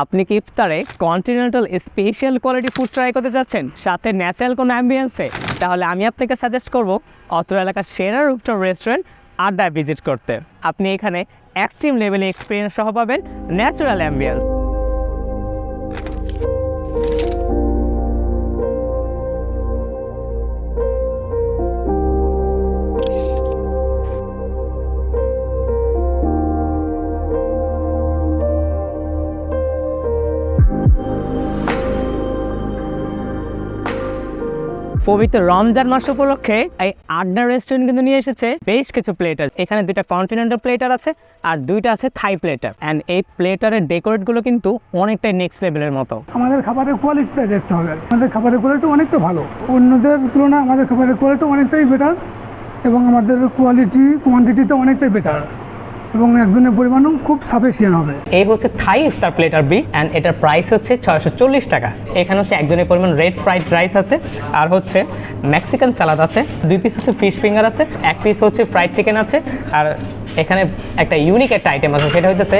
আপনি কি ইফতারে continental special quality food try করতে যাচ্ছেন? সাথে ন্যাচারাল কোনো অ্যাম্বিয়েন্সে তাহলে আমি আপনাকে সাজেস্ট করব অত্র এলাকার সেরা রুপটপ রেস্টুরেন্ট আড্ডায় ভিজিট করতে। আপনি এখানে এক্সট্রিম লেভেলে এক্সপিরিয়েন্স সহ পাবেন ন্যাচারাল অ্যাম্বিয়েন্স পবিত্র রমজান মাস উপলক্ষে এই আড্ডা রেস্টুরেন্ট কিন্তু নিয়ে এসেছে বেশ কিছু প্লেটার এখানে দুইটা কন্টিনেন্টাল প্লেটার আছে আর দুইটা আছে থাই প্লেটার অ্যান্ড এই প্লেটারের ডেকোরেটগুলো কিন্তু অনেকটাই নেক্সট লেভেলের মতো। আমাদের খাবারের কোয়ালিটিটা দেখতে হবে। আমাদের খাবারের কোয়ালিটি অনেকটা ভালো। অন্যদের তুলনায় আমাদের খাবারের কোয়ালিটি অনেকটাই বেটার এবং আমাদের কোয়ালিটি কোয়ান্টিটিটা অনেকটাই বেটার এবং একজনের পরিমাণও খুব সাফিসিয়েন্ট হবে। এই হচ্ছে থাই ইফতার প্লেটার বি অ্যান্ড এটার প্রাইস হচ্ছে ছয়শো চল্লিশ টাকা। এখানে হচ্ছে একজনের পরিমাণ রেড ফ্রাইড রাইস আছে, আর হচ্ছে মেক্সিকান স্যালাড আছে, দুই পিস হচ্ছে ফিশ ফিঙ্গার আছে, এক পিস হচ্ছে ফ্রাইড চিকেন আছে, আর এখানে একটা ইউনিক একটা আইটেম আছে, সেটা হইতেছে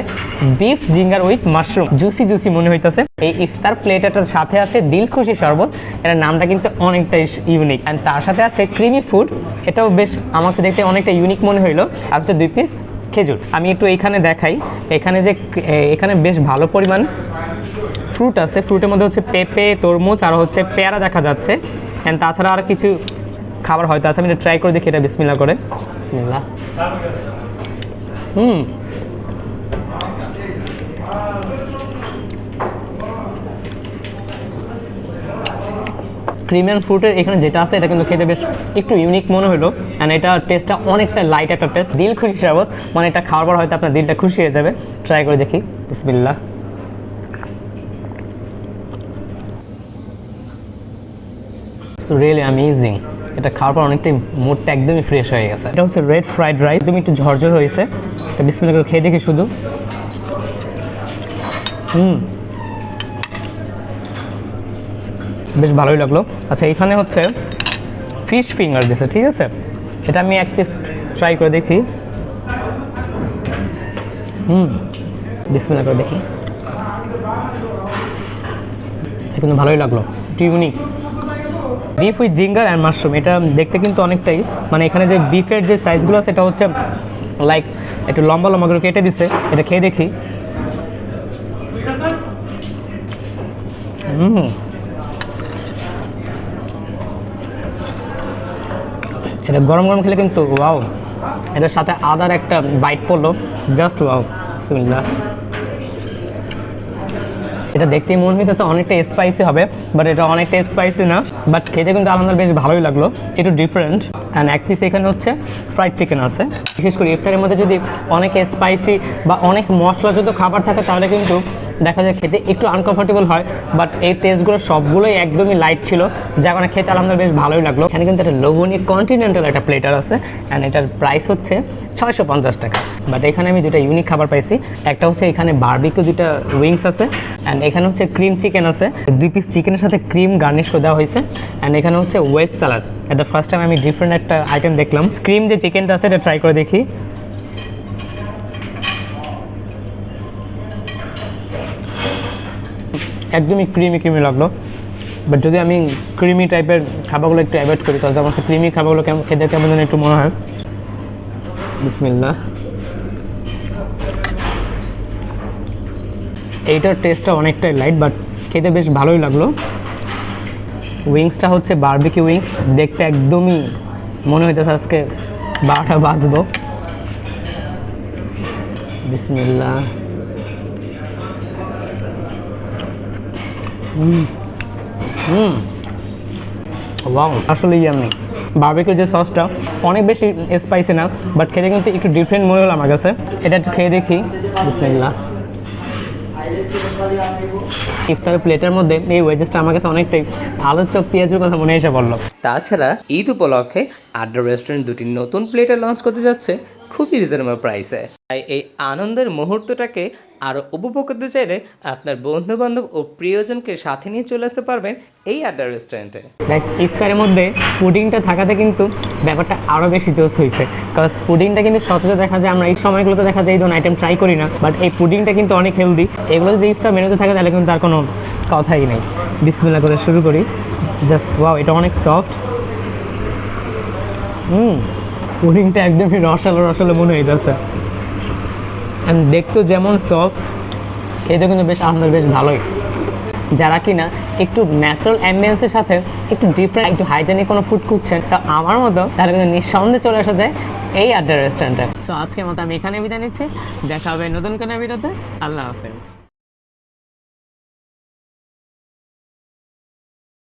beef zinger with mushroom juicy juicy মনে হইতেছে। এই ইফতার প্লেটারটার সাথে আছে দিল খুশি শরবত, এটার নামটা কিন্তু অনেকটাই ইউনিক অ্যান্ড তার সাথে আছে ক্রিমি ফুড এটাও বেশ আমার কাছে দেখতে অনেকটা ইউনিক মনে হইল। আর হচ্ছে দুই পিস খেজুর। আমি একটু এইখানে দেখাই। এখানে যে এখানে বেশ ভালো পরিমাণ ফ্রুট আছে। ফ্রুটের মধ্যে হচ্ছে পেঁপে, তরমুজ আর হচ্ছে পেয়ারা দেখা যাচ্ছে। অ্যান্ড তাছাড়া আর কিছু খাবার হয়তো আছে। আমি এটা ট্রাই করে দেখি এটা বিসমিল্লা করে। বিসমিল্লা হুম। ক্রিম অ্যান্ড ফ্রুটের এখানে যেটা আছে, এটা কিন্তু খেতে বেশ একটু ইউনিক মনে হলো। অ্যান্ড এটা টেস্টটা অনেকটা লাইট একটা টেস্ট দিল খুশি শরবত মানে এটা খাওয়ার পর হয়তো আপনার দিলটা খুশি হয়ে যাবে। ট্রাই করে দেখি। বিসমিল্লা সো রিয়েলি অ্যামেজিং এটা খাওয়ার পর অনেকটাই মুডটা একদমই ফ্রেশ হয়ে গেছে। এটা হচ্ছে রেড ফ্রাইড রাইস তুমি একটু ঝরঝর হয়েছে। এটা বিসমিল্লা করে খেয়ে দেখি শুধু। হুম। বেশ ভালোই লাগল। আচ্ছা এখানে হচ্ছে ফিশ ফিঙ্গার দিছে, ঠিক আছে? এটা আমি এক পিস ট্রাই করে দেখি। হুম বিসমিল্লা করে দেখি। কিন্তু ভালোই লাগল, একটু unique beef with zinger and mushroom এটা দেখতে কিন্তু অনেকটাই মানে এখানে যে বিফের যে সাইজগুলো আছে, এটা হচ্ছে লাইক একটু লম্বা লম্বা করে কেটে দিছে, এটা খেয়ে দেখি। হুম এটা গরম গরম খেলে কিন্তু ওয়াও। এটার সাথে আদার একটা বাইট পড়ল। Just wow. বিসমিল্লাহ। এটা দেখতেই মনে হইতেছে অনেকটা স্পাইসি হবে বাট এটা অনেকটা স্পাইসি না। বাট খেতে কিন্তু আলহামদুলিল্লাহ বেশ ভালোই লাগল। একটু ডিফারেন্ট অ্যান্ড এক পিস এখানে হচ্ছে ফ্রাইড চিকেন আছে। বিশেষ করে ইফতারের মধ্যে যদি অনেক স্পাইসি বা অনেক মশলাযুক্ত খাবার থাকে, তাহলে কিন্তু দেখা যায় খেতে একটু আনকমফোর্টেবল হয় বাট এই টেস্টগুলো সবগুলোই একদমই লাইট ছিল যা কারণে খেতে আলহামদুলিল্লাহ বেশ ভালোই লাগল। এখানে কিন্তু একটা লোভনীয় কন্টিনেন্টাল একটা প্লেটার আছে অ্যান্ড এটার প্রাইস হচ্ছে ছয়শো পঞ্চাশ টাকা। বাট এখানে আমি দুটা ইউনিক খাবার পাইছি, একটা হচ্ছে এখানে বারবিকিউ দুটা উইংস আছে অ্যান্ড এখানে হচ্ছে ক্রিম চিকেন আছে। দুই পিস চিকেনের সাথে ক্রিম গার্নিশ করে দেওয়া হয়েছে অ্যান্ড এখানে হচ্ছে wedge salad at the first time আমি ডিফারেন্ট একটা আইটেম দেখলাম। ক্রিম যে চিকেনটা আছে, এটা ট্রাই করে দেখি। একদমই ক্রিমি ক্রিমি লাগল। বাট যদি আমি ক্রিমি টাইপের খাবারগুলো একটু অ্যাভয়েড করি, তাহলে আমার ক্রিমি খাবারগুলো কেমন খেতে কেমন যেন একটু মনে হয়। বিসমিল্লা এইটার টেস্টটা অনেকটাই লাইট বাট খেতে বেশ ভালোই লাগল। উইংসটা হচ্ছে বারবিকি উইংস। দেখতে একদমই মনে হইতেছে আজকে বারোটা বাজবো। বিসমিল্লা হুম। ওয়াও আসলে ইয়ামি বারবিকিউ যে সসটা অনেক বেশি স্পাইসি না বাট খেতে কিন্তু একটু ডিফারেন্ট মনে হলো আমার কাছে। এটা একটু খেয়ে দেখি। বিসমিল্লাহ। ইফতারের প্লেটের মধ্যে এই ওয়েজেসটা আমার কাছে অনেকটাই আলুর চপ পেঁয়াজের কথা মনে এসে পড়ল। তাছাড়া ঈদ উপলক্ষে আড্ডা রেস্টুরেন্ট দুটি নতুন প্লেটে লঞ্চ করতে যাচ্ছে খুবই রিজনেবল প্রাইসে তাই এই আনন্দের মুহূর্তটাকে আরও উপভোগ করতে চাইলে আপনার বন্ধু বান্ধব ও প্রিয়জনকে সাথে নিয়ে চলে আসতে পারবেন এই আড্ডা রেস্টুরেন্টে গাইস ইফতারের মধ্যে পুডিংটা থাকাতে কিন্তু ব্যাপারটা আরও বেশি জোস হয়েছে। কারণ পুডিংটা কিন্তু সচরাচর দেখা যায় আমরা এই সময়গুলোতে দেখা যায় এই ধরনের আইটেম ট্রাই করি না। বাট এই পুডিংটা কিন্তু অনেক হেলদি এগুলো যদি ইফতার মেনুতে থাকে তাহলে কিন্তু তার কোনো কথাই নেই। বিসমিল্লা করে শুরু করি। জাস্ট ওয়াও এটা অনেক সফট হুম পুডিংটা একদমই রসালো রসালো মনে হইতেছে। অ্যান্ড দেখতেও যেমন সফট খেতে কিন্তু বেশ আপনার বেশ ভালোই। যারা কিনা একটু ন্যাচারাল অ্যাম্বিয়েন্সের সাথে একটু ডিফারেন্ট একটু হাইজেনিক কোনো ফুড খুঁজছেন, তা আমার মতো তাহলে কিন্তু নিঃসন্দেহে চলে আসা যায় এই আড্ডা রেস্টুরেন্টে সো আজকের মতো আমি এখানে বিদায় নিচ্ছি। দেখা হবে নতুন কোনো ভিডিওতে আল্লাহ হাফেজ।